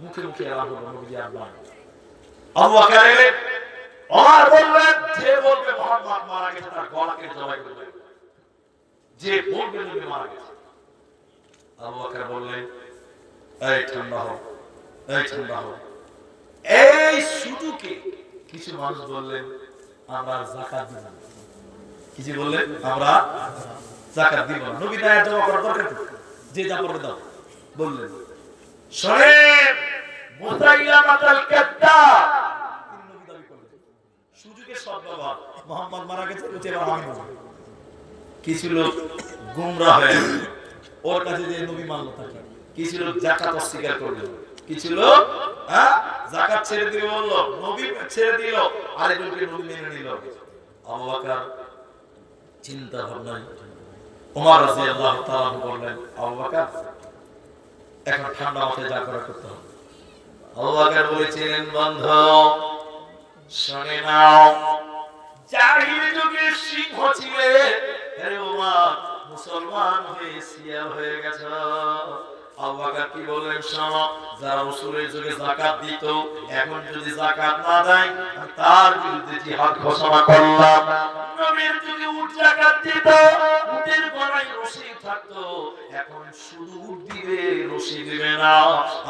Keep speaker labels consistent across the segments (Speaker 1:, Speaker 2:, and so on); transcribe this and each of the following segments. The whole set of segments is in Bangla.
Speaker 1: মুখে মুখে ওমর বললেন যে বলবে, মোহাম্মদ মারা গেছে, তার গলা কেটে জবাই করবে। যে বলবে নবী মারা গেছে। আবু বকর বললেন? এই ঠান্ডা হও, এই ঠান্ডা হও। এই কিছু মানুষ বললেন, আমরা জাকাত দিব না। কিছু বললেন? আমরা জাকাত দিব না। নবী দায়ের জমা করার দরকার যে যা করবে দাও। বললেন। শোনেন মুসাইলামাতাল কাদ্দাব তিনি নবী দাবি করলেন সুযোগের সদ্ব্যবহার মোহাম্মদ মারা গেছে বলছে এবার কিছু লোক গুমরা হয়ে ওর কাছে যে নবী মানলো তাকে। কিছু লোক জাকাত অস্বীকার করল। কিছু লোক হ্যাঁ জাকাত ছেড়ে দিল বলল নবী ছেড়ে দিল। আরেকজনকে নবী মেনে নিল। আবু বকর চিন্তা ভাবনায় ওমর রাদিয়াল্লাহু তাআলা বললেন আবু বকর এখন ঠান্ডা মাথায় যা করা করতে হবে। আবু বকর বলেছিলেন, বন্ধু, শুনে নাও। জাহিলি যুগে সিংহ ছিলে হে ওমর মুসলমান হয়ে সিয়া হয়ে গেছে। কি বললেন, শোনো, যারা রাসূলের যুগে দিত, এখন যদি না দেয়, তার বিরুদ্ধে জিহাদ ঘোষণা করলাম। নবীর যুগে উট দিত, উটের গলায় রশি থাকতো, এখন শুধু উট দিবে, রশি দিবে না।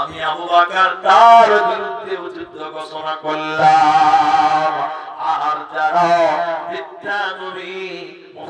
Speaker 1: আমি আবু বকর তার বিরুদ্ধে যুদ্ধ ঘোষণা করলাম। আর যারা মিথ্যা নবী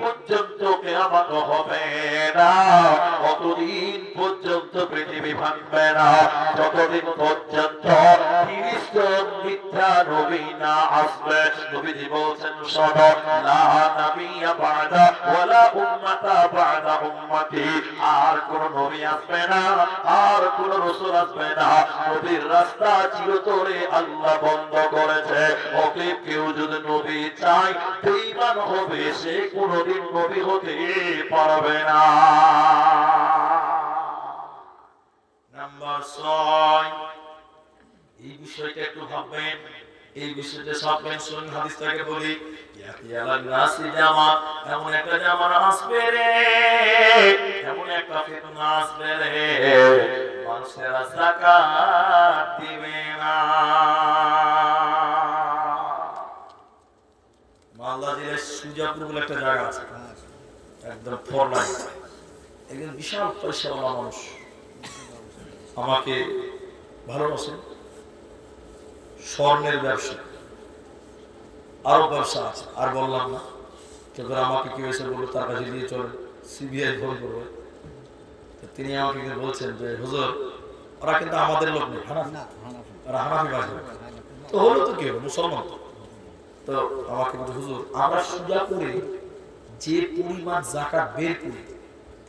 Speaker 1: পর্যন্ত কিয়ামত হবে না। কতদিন পর্যন্ত পৃথিবী ভাঙবে না? যতদিন পর্যন্ত মিথ্যা নবী না আসবে, নবীজি বলছেন উম্মতি আর কোন নবী আসবে না, আর কোন রাসূল আসবে না। নবীর রাস্তা চিরতরে আল্লাহ বন্ধ করেছে। ওকে কেউ যদি নবী বেঈমান হবে, সে কোনদিন নবী হতে পারবে না। নাম্বার ছয়। এই বিষয়টা একটু ভাববেন, এই বিষয়টা ভাববেন, শুনুন বলি এমন একটা জামা আসবে রে মানুষেরা দিবে। জেলার সুজাপুর বলে একটা জায়গা আছে। একদম ফোর লাইন একজন বিশাল পয়সাওয়ালা মানুষ। আমাকে ভালোবাসেন স্বর্ণের ব্যবসা। আরও ব্যবসা আছে আর বললাম না। করে আমাকে কি হয়েছে বলল তার কাছে দিয়ে চলে সিবিআই ফোন করবে। তিনি আমাকে বলছেন যে হুজুর ওরা কিন্তু আমাদের লোক নেই হানাফি। ওরা হানাফি বাজবে তো হলো তো কি হলো? মুসলমান তো। তো আমাকে বলছে, হুজুর, আমরা করে যে পরিমাণ জাকাত বের করি,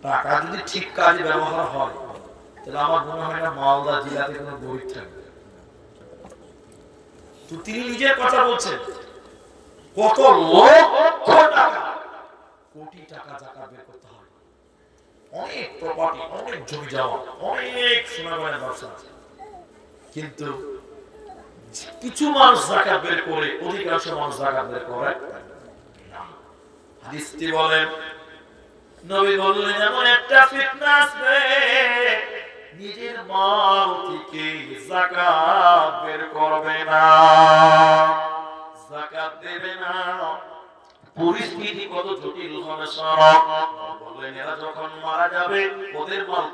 Speaker 1: টাকা যদি ঠিক কাজে ব্যবহার হয়, তাহলে আমার মনে হয় না মালদা জেলাতে কোনো গরিব থাকবে। তো তিনি নিজের কথা বলছেন, কত লক্ষ টাকা, কোটি টাকা জাকাত বের করতে অনেক প্রপার্টি অনেক জমি জমা অনেক সোনাগড়ের ব্যবসা কিন্তু কিছু মানুষ জাকাত বের করে অধিকাংশ মানুষ জাকাত বের করে। হাদিসটি বলেন নবী বললেন এমন একটা ফিতনা আসবে নিজের মাল থেকে যাকাত বের করবে না। যাকাত দেবে না। পরিস্থিতি কত জটিল হবে সব। বললেন এরা যখন মারা যাবে ওদের মাল